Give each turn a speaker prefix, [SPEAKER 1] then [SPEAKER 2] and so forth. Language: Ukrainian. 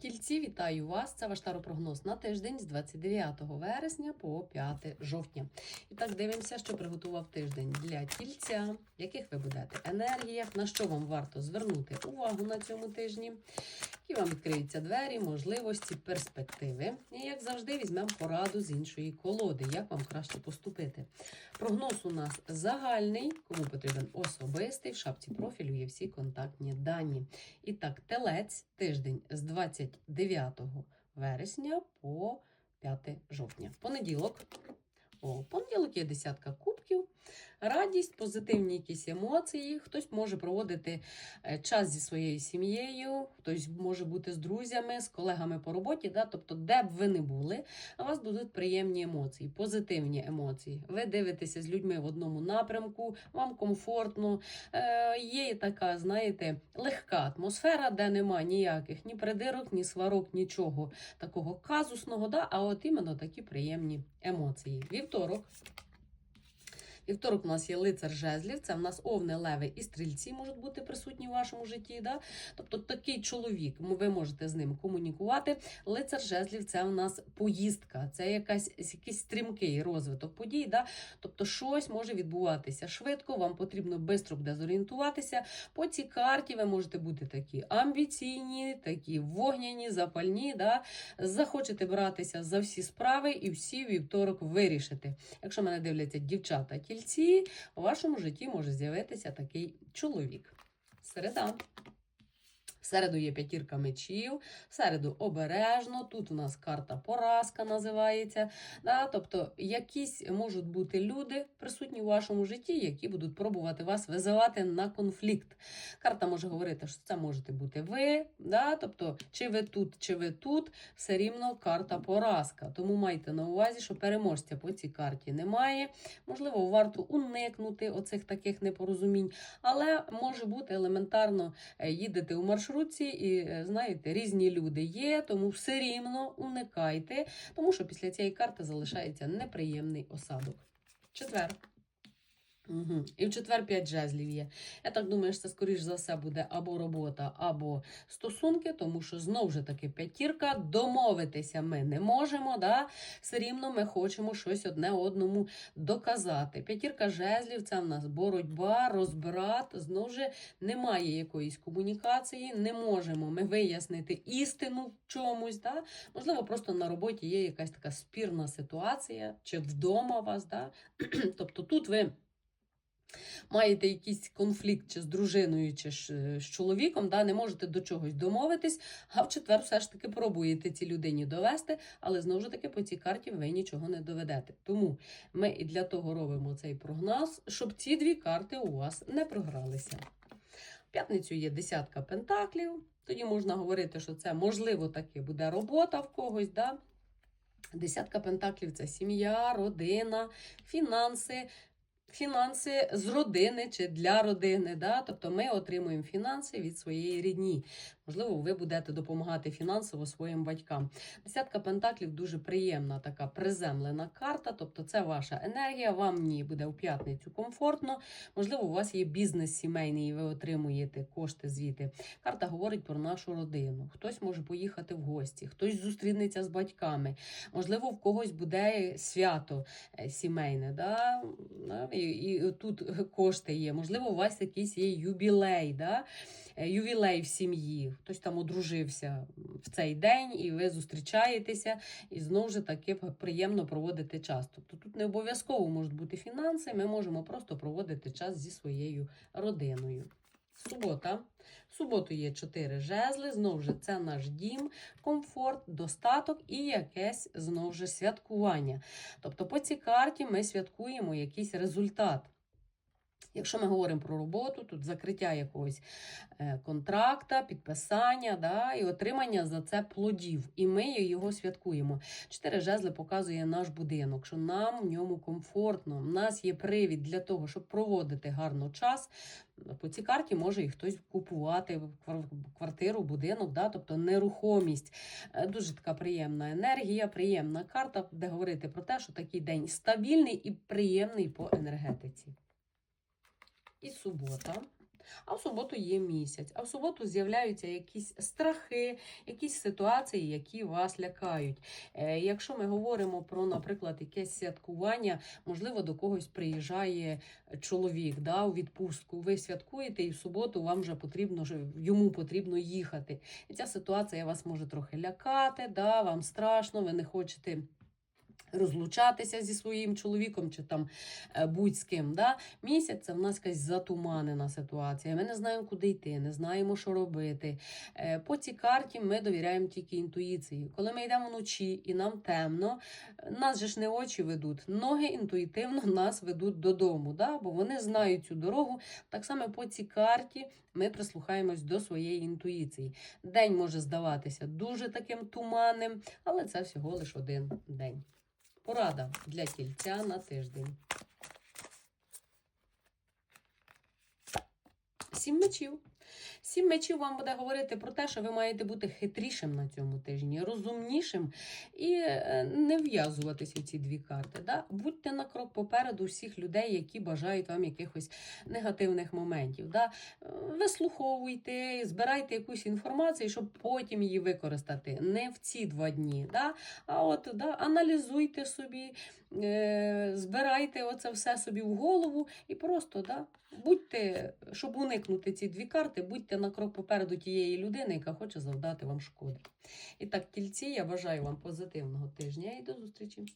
[SPEAKER 1] Тільці, вітаю вас! Це ваш таропрогноз на тиждень з 29 вересня по 5 жовтня. І так дивимося, що приготував тиждень для тільця, яких ви будете енергіях, на що вам варто звернути увагу на цьому тижні, які вам відкриються двері, можливості, перспективи. І як завжди, візьмемо пораду з іншої колоди, як вам краще поступити. Прогноз у нас загальний, кому потрібен особистий. В шапці профілю є всі контактні дані. І так, телець тиждень з 29 вересня по 5 жовтня. Понеділок. О, понеділок є десятка кубків, радість, позитивні якісь емоції. Хтось може проводити е, час зі своєю сім'єю, хтось може бути з друзями, з колегами по роботі. Да? Тобто, де б ви не були, у вас будуть приємні емоції, позитивні емоції. Ви дивитеся з людьми в одному напрямку, вам комфортно. Е, є така, знаєте, легка атмосфера, де нема ніяких ні придирок, ні сварок, нічого такого казусного, да? а от іменно такі приємні емоції. Вівторок. Вівторок у нас є лицар жезлів, це в нас овни, леви і стрільці можуть бути присутні в вашому житті. Да? Тобто такий чоловік, ви можете з ним комунікувати. Лицар жезлів це в нас поїздка, це якась, якийсь стрімкий розвиток подій. Да? Тобто щось може відбуватися швидко, вам потрібно швидко буде зорієнтуватися. По цій карті ви можете бути такі амбіційні, такі вогняні, запальні. Да? Захочете братися за всі справи і всі вівторок вирішити. Якщо мене дивляться дівчата тільці, у вашому житті може з'явитися такий чоловік. Середа. Середу є п'ятірка мечів, в середу обережно. Тут у нас карта поразка називається. Да? Тобто, якісь можуть бути люди присутні у вашому житті, які будуть пробувати вас визивати на конфлікт. Карта може говорити, що це можете бути ви. Да? Тобто, чи ви тут, чи ви тут, все рівно карта поразка. Тому майте на увазі, що переможця по цій карті немає. Можливо, варто уникнути оцих таких непорозумінь, але може бути елементарно е, їдете у маршрутці і е, знаєте, різні люди є, тому все рівно уникайте, тому що після цієї карти залишається неприємний осадок. Четвер. Угу. І в четвер 5 жезлів є. Я так думаю, що це, скоріш за все, буде або робота, або стосунки, тому що знову ж таки п'ятірка, домовитися ми не можемо. Да? Все рівно ми хочемо щось одне одному доказати. П'ятірка жезлів це в нас боротьба, розбрат. Знову ж немає якоїсь комунікації, не можемо ми вияснити істину в чомусь. Да? Можливо, просто на роботі є якась така спірна ситуація, чи вдома вас. Да? тобто тут ви. Маєте якийсь конфлікт чи з дружиною, чи е, з чоловіком, да, не можете до чогось домовитись, а в четвер все ж таки пробуєте цій людині довести, але знову ж таки по цій карті ви нічого не доведете. Тому ми і для того робимо цей прогноз, щоб ці дві карти у вас не програлися. В п'ятницю є десятка пентаклів, тоді можна говорити, що це можливо таки буде робота в когось. Да? Десятка пентаклів це сім'я, родина, фінанси. Фінанси з родини чи для родини, да? тобто ми отримуємо фінанси від своєї рідні. Можливо, ви будете допомагати фінансово своїм батькам. Десятка пентаклів дуже приємна, така приземлена карта. Тобто, це ваша енергія. Вам в ній буде у п'ятницю комфортно. Можливо, у вас є бізнес сімейний, і ви отримуєте кошти звідти. Карта говорить про нашу родину. Хтось може поїхати в гості, хтось зустрінеться з батьками. Можливо, в когось буде свято е, сімейне. Да? І, тут кошти є. Можливо, у вас якийсь є юбілей. Да? Е, ювілей в сім'ї, хтось там одружився в цей день, і ви зустрічаєтеся, і знову ж таки приємно проводити час. Тобто тут не обов'язково можуть бути фінанси, ми можемо просто проводити час зі своєю родиною. Субота. В суботу є 4 жезли, знову ж це наш дім, комфорт, достаток і якесь знову ж святкування. Тобто по цій карті ми святкуємо якийсь результат. Якщо ми говоримо про роботу, тут закриття якогось е, контракта, підписання да, і отримання за це плодів. І ми його святкуємо. Чотири жезли показує наш будинок, що нам в ньому комфортно. У нас є привід для того, щоб проводити гарно час. По цій карті може і хтось купувати квартиру, будинок, да, тобто нерухомість. Е, дуже така приємна енергія, приємна карта, де говорити про те, що такий день стабільний і приємний по енергетиці. І субота. а в суботу є місяць. А в суботу з'являються якісь страхи, якісь ситуації, які вас лякають. Е, Якщо ми говоримо про, наприклад, якесь святкування, можливо, до когось приїжджає чоловік да, у відпустку. Ви святкуєте, і в суботу вам вже потрібно йому потрібно їхати. І ця ситуація вас може трохи лякати, да, вам страшно, ви не хочете. Розлучатися зі своїм чоловіком чи там е, будь з ким. Да? Місяць це в нас якась затуманена ситуація. Ми не знаємо, куди йти, не знаємо, що робити. Е, По цій карті ми довіряємо тільки інтуїції. Коли ми йдемо вночі і нам темно, нас же ж не очі ведуть, ноги інтуїтивно нас ведуть додому, да? бо вони знають цю дорогу. Так само по цій карті ми прислухаємось до своєї інтуїції. День може здаватися дуже таким туманним, але це всього лише один день. Порада для тільця на тиждень. Сім мечів. Сім мечів вам буде говорити про те, що ви маєте бути хитрішим на цьому тижні, розумнішим і е, не в'язуватися в ці дві карти. Да? Будьте на крок попереду всіх людей, які бажають вам якихось негативних моментів. Да? Вислуховуйте, збирайте якусь інформацію, щоб потім її використати. Не в ці два дні. Да? А от да, аналізуйте собі, збирайте оце все собі в голову і просто да, будьте, щоб уникнути ці дві карти, будьте на крок попереду тієї людини, яка хоче завдати вам шкоди. І так, тільці, я бажаю вам позитивного тижня і до зустрічі.